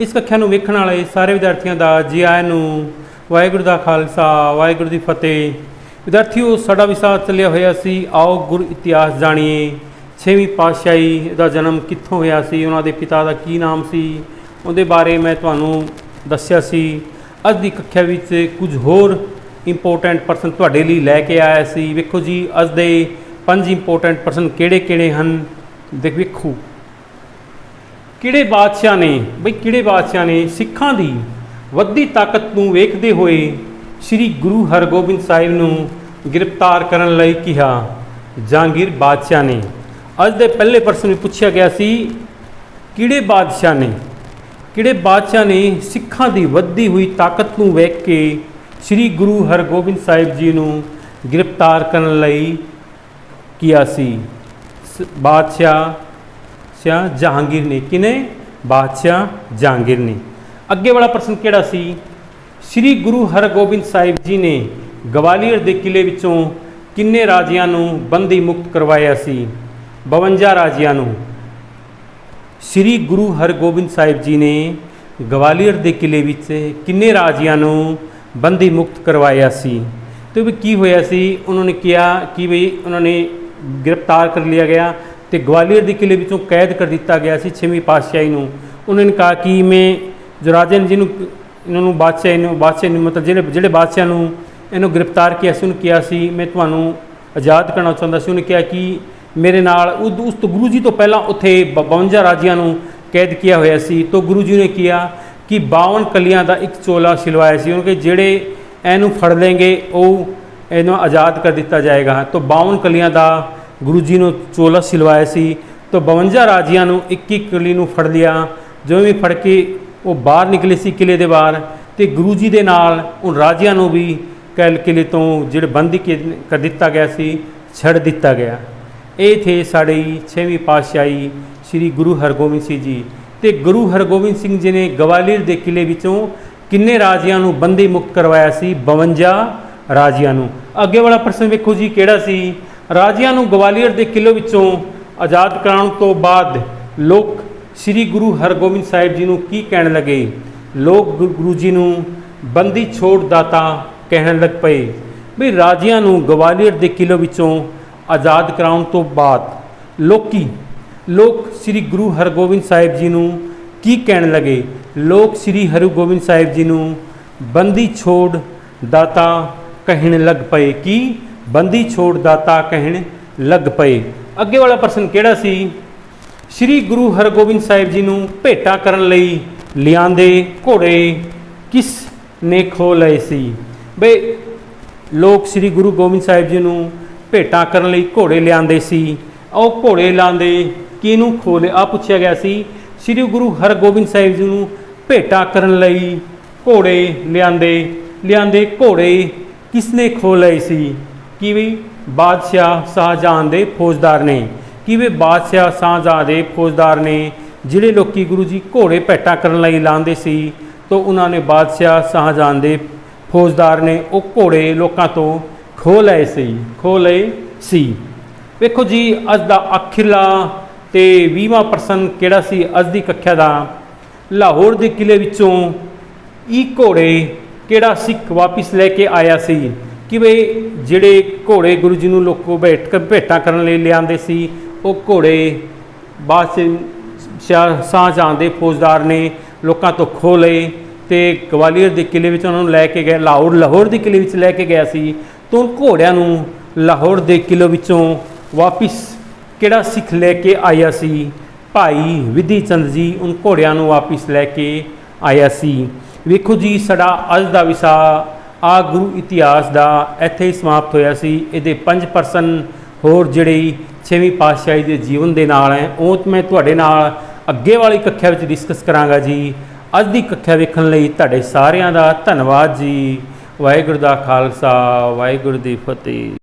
ਇਸ ਕੱਖਿਆ ਨੂੰ ਵੇਖਣ ਵਾਲੇ ਸਾਰੇ ਵਿਦਿਆਰਥੀਆਂ ਦਾ ਜੀ ਆਇਆਂ ਨੂੰ ਵਾਹਿਗੁਰੂ ਦਾ ਖਾਲਸਾ, ਵਾਹਿਗੁਰੂ ਦੀ ਫਤਿਹ। ਵਿਦਿਆਰਥੀਓ, ਸਾਡਾ ਵਿਸ਼ਾ ਚੱਲਿਆ ਹੋਇਆ ਸੀ, ਆਓ ਗੁਰ ਇਤਿਹਾਸ ਜਾਣੀਏ। ਛੇਵੀਂ ਪਾਤਸ਼ਾਹੀ ਦਾ ਜਨਮ ਕਿੱਥੋਂ ਹੋਇਆ ਸੀ, ਉਹਨਾਂ ਦੇ ਪਿਤਾ ਦਾ ਕੀ ਨਾਮ ਸੀ, ਉਹਦੇ ਬਾਰੇ ਮੈਂ ਤੁਹਾਨੂੰ ਦੱਸਿਆ ਸੀ। ਅੱਜ ਦੀ ਕੱਖਿਆ ਵਿੱਚ ਕੁਝ ਹੋਰ ਇੰਪੋਰਟੈਂਟ ਪਰਸਨ ਤੁਹਾਡੇ ਲਈ ਲੈ ਕੇ ਆਇਆ ਸੀ। ਵੇਖੋ ਜੀ, ਅੱਜ ਦੇ ਪੰਜ ਇੰਪੋਰਟੈਂਟ ਪਰਸਨ ਕਿਹੜੇ-ਕਿਹੜੇ ਹਨ? ਦੇਖ, ਵੇਖੋ। ਕਿਹੜੇ ਬਾਦਸ਼ਾਹ ਨੇ? ਬਈ ਕਿਹੜੇ ਬਾਦਸ਼ਾਹ ਨੇ? ਸਿੱਖਾਂ ਦੀ ਵੱਧਦੀ ਤਾਕਤ ਨੂੰ ਵੇਖਦੇ ਹੋਏ ਸ੍ਰੀ ਗੁਰੂ ਹਰਗੋਬਿੰਦ ਸਾਹਿਬ ਨੂੰ ਗ੍ਰਿਫਤਾਰ ਕਰਨ ਲਈ ਕਿਹਾ, ਜਹਾਂਗੀਰ ਬਾਦਸ਼ਾਹ ਨੇ। ਅੱਜ ਦੇ ਪਹਿਲੇ ਪ੍ਰਸ਼ਨ ਵਿੱਚ ਪੁੱਛਿਆ ਗਿਆ ਸੀ, ਕਿਹੜੇ ਬਾਦਸ਼ਾਹ ਨੇ? ਕਿਹੜੇ ਬਾਦਸ਼ਾਹ ਨੇ ਸਿੱਖਾਂ ਦੀ ਵੱਧਦੀ ਹੋਈ ਤਾਕਤ ਨੂੰ ਵੇਖ ਕੇ ਸ੍ਰੀ ਗੁਰੂ ਹਰਗੋਬਿੰਦ ਸਾਹਿਬ ਜੀ ਨੂੰ ਗ੍ਰਿਫਤਾਰ ਕਰਨ ਲਈ ਕਿਹਾ ਸੀ? ਸ- ਬਾਦਸ਼ਾਹ ਜਹਾਂਗੀਰ ਨੇ ਕਿਨੇ? ਬਾਦਸ਼ਾਹ ਜਹਾਂਗੀਰ ਨੇ ਅੱਗੇ ਵਾਲਾ ਪ੍ਰਸ਼ਨ ਕਿਹੜਾ ਸੀ? ਸ੍ਰੀ ਗੁਰੂ ਹਰਗੋਬਿੰਦ ਸਾਹਿਬ ਜੀ ਨੇ ਗਵਾਲੀਅਰ ਦੇ ਕਿਲੇ ਵਿੱਚੋਂ ਕਿੰਨੇ ਰਾਜਿਆਂ ਨੂੰ ਬੰਦੀ ਮੁਕਤ ਕਰਵਾਇਆ ਸੀ? 52 ਰਾਜਿਆਂ ਨੂੰ। ਸ੍ਰੀ ਗੁਰੂ ਹਰਗੋਬਿੰਦ ਸਾਹਿਬ ਜੀ ਨੇ ਗਵਾਲੀਅਰ ਦੇ ਕਿਲੇ ਵਿੱਚ ਕਿੰਨੇ ਰਾਜਿਆਂ ਨੂੰ ਬੰਦੀ ਮੁਕਤ ਕਰਵਾਇਆ ਸੀ? ਤੇ ਵੀ ਕੀ ਹੋਇਆ ਸੀ? ਉਹਨਾਂ ਨੇ ਕਿਹਾ ਕਿ ਵੀ ਉਹਨਾਂ ਨੇ ਗ੍ਰਿਫਤਾਰ ਕਰ ਲਿਆ ਗਿਆ। ਤੇ ਗਵਾਲੀਅਰ ਦੇ ਕਿਲੇ ਵਿੱਚੋਂ ਕੈਦ ਕਰ ਦਿੱਤਾ ਗਿਆ ਸੀ ਛੇਵੀਂ ਪਾਤਸ਼ਾਹੀ ਨੂੰ। ਉਹਨਾਂ ਨੇ ਕਿਹਾ ਕਿ ਮੈਂ ਜੋ ਰਾਜੇ ਨੇ ਜਿਹਨੂੰ ਇਹਨਾਂ ਨੂੰ ਬਾਦਸ਼ਾਹ ਨੂੰ ਬਾਦਸ਼ਾਹ ਨੂੰ ਮਤਲਬ ਜਿਹੜੇ ਜਿਹੜੇ ਬਾਦਸ਼ਾਹ ਨੂੰ ਇਹਨੂੰ ਗ੍ਰਿਫਤਾਰ ਕੀਤਾ ਸੀ, ਉਹਨੂੰ ਕਿਹਾ ਸੀ, ਮੈਂ ਤੁਹਾਨੂੰ ਆਜ਼ਾਦ ਕਰਨਾ ਚਾਹੁੰਦਾ ਸੀ। ਉਹਨੇ ਕਿਹਾ ਕਿ ਮੇਰੇ ਨਾਲ ਉਦ- ਉਸ ਤੋਂ ਗੁਰੂ ਜੀ ਤੋਂ ਪਹਿਲਾਂ ਉੱਥੇ ਬ- 52 ਰਾਜਿਆਂ ਨੂੰ ਕੈਦ ਕੀਤਾ ਹੋਇਆ ਸੀ। ਤੋਂ ਗੁਰੂ ਜੀ ਨੇ ਕਿਹਾ ਕਿ 52 ਕਲੀਆਂ ਦਾ ਇੱਕ ਚੋਲਾ ਸਿਲਵਾਇਆ ਸੀ। ਉਹਨੇ ਕਿ ਜਿਹੜੇ ਇਹਨੂੰ ਫੜ ਲੈਣਗੇ ਉਹ ਇਹਨੂੰ ਆਜ਼ਾਦ ਕਰ ਦਿੱਤਾ ਜਾਏਗਾ। ਤਾਂ 52 ਕਲੀਆਂ ਦਾ ਗੁਰੂ ਜੀ ਨੂੰ ਚੋਲਾ ਸਿਲਵਾਇਆ ਸੀ, ਤਾਂ 52 ਰਾਜਿਆਂ ਨੂੰ ਇੱਕ ਇੱਕ ਕਿਲੀ ਨੂੰ ਫੜ ਲਿਆ। ਜਿਵੇਂ ਵੀ ਫੜ ਕੇ ਉਹ ਬਾਹਰ ਨਿਕਲੇ ਸੀ ਕਿਲੇ ਦੇ ਬਾਹਰ, ਤੇ ਗੁਰੂ ਜੀ ਦੇ ਨਾਲ ਉਹ ਰਾਜਿਆਂ ਨੂੰ ਵੀ ਕੈਲ ਕਿਲੇ ਤੋਂ ਜਿਹੜੇ ਬੰਦੀ ਕਰ ਦਿੱਤਾ ਗਿਆ ਸੀ, ਛੱਡ ਦਿੱਤਾ ਗਿਆ। ਇਹ ਥੇ ਸਾਡੀ 6ਵੀਂ ਪਾਤਸ਼ਾਹੀ ਸ੍ਰੀ ਗੁਰੂ ਹਰਗੋਬਿੰਦ ਸਿੰਘ ਜੀ। ਤੇ ਗੁਰੂ ਹਰਗੋਬਿੰਦ ਸਿੰਘ ਜੀ ਨੇ ਗਵਾਲੀਅਰ ਦੇ ਕਿਲੇ ਵਿੱਚੋਂ ਕਿੰਨੇ ਰਾਜਿਆਂ ਨੂੰ ਬੰਦੀ ਮੁਕਤ ਕਰਵਾਇਆ ਸੀ? 52 ਰਾਜਿਆਂ ਨੂੰ। ਅੱਗੇ ਵਾਲਾ ਪ੍ਰਸ਼ਨ ਵੇਖੋ ਜੀ ਕਿਹੜਾ ਸੀ? ਰਾਜਿਆਂ ਨੂੰ ਗਵਾਲੀਅਰ ਦੇ ਕਿਲੇ ਵਿੱਚੋਂ ਆਜ਼ਾਦ ਕਰਾਉਣ ਤੋਂ ਬਾਅਦ ਲੋਕ ਸ੍ਰੀ ਗੁਰੂ ਹਰਗੋਬਿੰਦ ਸਾਹਿਬ ਜੀ ਨੂੰ ਕੀ ਕਹਿਣ ਲੱਗੇ? ਲੋਕ ਗੁ- ਗੁਰੂ ਜੀ ਨੂੰ ਬੰਦੀ ਛੋੜ ਦਾਤਾ ਕਹਿਣ ਲੱਗ ਪਏ ਵੀ ਰਾਜਿਆਂ ਨੂੰ ਗਵਾਲੀਅਰ ਦੇ ਕਿਲੇ ਵਿੱਚੋਂ ਆਜ਼ਾਦ ਕਰਾਉਣ ਤੋਂ ਬਾਅਦ ਲੋਕੀ, ਲੋਕ ਸ੍ਰੀ ਗੁਰੂ ਹਰਗੋਬਿੰਦ ਸਾਹਿਬ ਜੀ ਨੂੰ ਕੀ ਕਹਿਣ ਲੱਗੇ? ਲੋਕ ਸ੍ਰੀ ਹਰਗੋਬਿੰਦ ਸਾਹਿਬ ਜੀ ਨੂੰ ਬੰਦੀ ਛੋੜ ਦਾਤਾ ਕਹਿਣ ਲੱਗ ਪਏ ਕਿ ਬੰਦੀ ਛੋੜ ਦਾਤਾ ਕਹਿਣ ਲੱਗ ਪਏ। ਅੱਗੇ ਵਾਲਾ ਪ੍ਰਸ਼ਨ ਕਿਹੜਾ ਸੀ? ਸ੍ਰੀ ਗੁਰੂ ਹਰਗੋਬਿੰਦ ਸਾਹਿਬ ਜੀ ਨੂੰ ਭੇਟਾ ਕਰਨ ਲਈ ਲਿਆਂਦੇ ਘੋੜੇ ਕਿਸ ਨੇ ਖੋ ਲਏ ਸੀ? ਬਈ, ਲੋਕ ਸ੍ਰੀ ਗੁਰੂ ਗੋਬਿੰਦ ਸਾਹਿਬ ਜੀ ਨੂੰ ਭੇਟਾ ਕਰਨ ਲਈ ਘੋੜੇ ਲਿਆਂਦੇ ਸੀ। ਉਹ ਘੋੜੇ ਲਾਂਦੇ ਕਿਹਨੂੰ ਖੋਲੇ ਆ ਪੁੱਛਿਆ ਗਿਆ ਸੀ। ਸ੍ਰੀ ਗੁਰੂ ਹਰਗੋਬਿੰਦ ਸਾਹਿਬ ਜੀ ਨੂੰ ਭੇਟਾ ਕਰਨ ਲਈ ਘੋੜੇ ਲਿਆਂਦੇ। ਲਿਆਂਦੇ ਘੋੜੇ ਕਿਸ ਨੇ ਖੋ ਲਏ ਸੀ? ਕਿ ਵੀ ਬਾਦਸ਼ਾਹ ਸ਼ਾਹਜਹਾਨ ਦੇ ਫੌਜਦਾਰ ਨੇ? ਕਿਵੇਂ ਬਾਦਸ਼ਾਹ ਸ਼ਾਹਜਹਾਨ ਦੇ ਫੌਜਦਾਰ ਨੇ? ਜਿਹੜੇ ਲੋਕੀ ਗੁਰੂ ਜੀ ਘੋੜੇ ਭੇਟਾ ਕਰਨ ਲਈ ਲਾਉਂਦੇ ਸੀ, ਤਾਂ ਉਹਨਾਂ ਨੇ ਬਾਦਸ਼ਾਹ ਸ਼ਾਹਜਹਾਨ ਦੇ ਫੌਜਦਾਰ ਨੇ ਉਹ ਘੋੜੇ ਲੋਕਾਂ ਤੋਂ ਖੋਹ ਲਏ ਸੀ, ਖੋਹ ਲਏ ਸੀ। ਵੇਖੋ ਜੀ, ਅੱਜ ਦਾ ਅਖੀਰਲਾ ਤੇ 20ਵਾਂ ਪ੍ਰਸ਼ਨ ਕਿਹੜਾ ਸੀ? ਅੱਜ ਦੀ ਕੱਖਿਆ ਦਾ। ਲਾਹੌਰ ਦੇ ਕਿਲੇ ਵਿੱਚੋਂ ਇਹ ਘੋੜੇ ਕਿਹੜਾ ਸਿੱਖ ਵਾਪਿਸ ਲੈ ਕੇ ਆਇਆ ਸੀ? ਕਿ ਬਈ ਜਿਹੜੇ ਘੋੜੇ ਗੁਰੂ ਜੀ ਨੂੰ ਲੋਕੋ ਬੈਠ ਕ- ਭੇਟਾਂ ਕਰਨ ਲਈ ਲਿਆਂਦੇ ਸੀ, ਉਹ ਘੋੜੇ ਬਾਦਸ਼ਾਹ ਸ਼ਾਹ ਸ਼ਾਹਜਹਾਨ ਦੇ ਫੌਜਦਾਰ ਨੇ ਲੋਕਾਂ ਤੋਂ ਖੋਹ ਲਏ ਤੇ ਗਵਾਲੀਅਰ ਦੇ ਕਿਲੇ ਵਿੱਚ ਉਹਨਾਂ ਨੂੰ ਲੈ ਕੇ ਗਏ, ਲਾਹੌਰ ਲਾਹੌਰ ਦੇ ਕਿਲੇ ਵਿੱਚ ਲੈ ਕੇ ਗਿਆ ਸੀ। ਤੋਂ ਘੋੜਿਆਂ ਨੂੰ ਲਾਹੌਰ ਦੇ ਕਿਲੇ ਵਿੱਚੋਂ ਵਾਪਿਸ ਕਿਹੜਾ ਸਿੱਖ ਲੈ ਕੇ ਆਇਆ ਸੀ? ਭਾਈ ਵਿਧੀ ਚੰਦ ਜੀ ਉਨ ਘੋੜਿਆਂ ਨੂੰ ਵਾਪਿਸ ਲੈ ਕੇ ਆਇਆ ਸੀ। ਵੇਖੋ ਜੀ, ਸਾਡਾ ਅੱਜ ਦਾ ਵਿਸ਼ਾ ਆ ਗੁਰੂ ਇਤਿਹਾਸ ਦਾ ਇੱਥੇ ਹੀ ਸਮਾਪਤ ਹੋਇਆ ਸੀ। ਇਹਦੇ ਪੰਜ ਪਰਸਨ ਹੋਰ ਜਿਹੜੇ ਛੇਵੀਂ ਪਾਤਸ਼ਾਹੀ ਦੇ ਜੀਵਨ ਦੇ ਨਾਲ ਹੈ। ਉਹ ਮੈਂ ਤੁਹਾਡੇ ਨਾਲ ਅੱਗੇ ਵਾਲੀ ਕੱਖਿਆ ਵਿੱਚ ਡਿਸਕਸ ਕਰਾਂਗਾ ਜੀ। ਅੱਜ ਦੀ ਕੱਖਿਆ ਵੇਖਣ ਲਈ ਤੁਹਾਡੇ ਸਾਰਿਆਂ ਦਾ ਧੰਨਵਾਦ ਜੀ। ਵਾਹਿਗੁਰੂ ਦਾ ਖਾਲਸਾ, ਵਾਹਿਗੁਰੂ ਦੀ ਫਤਿਹ।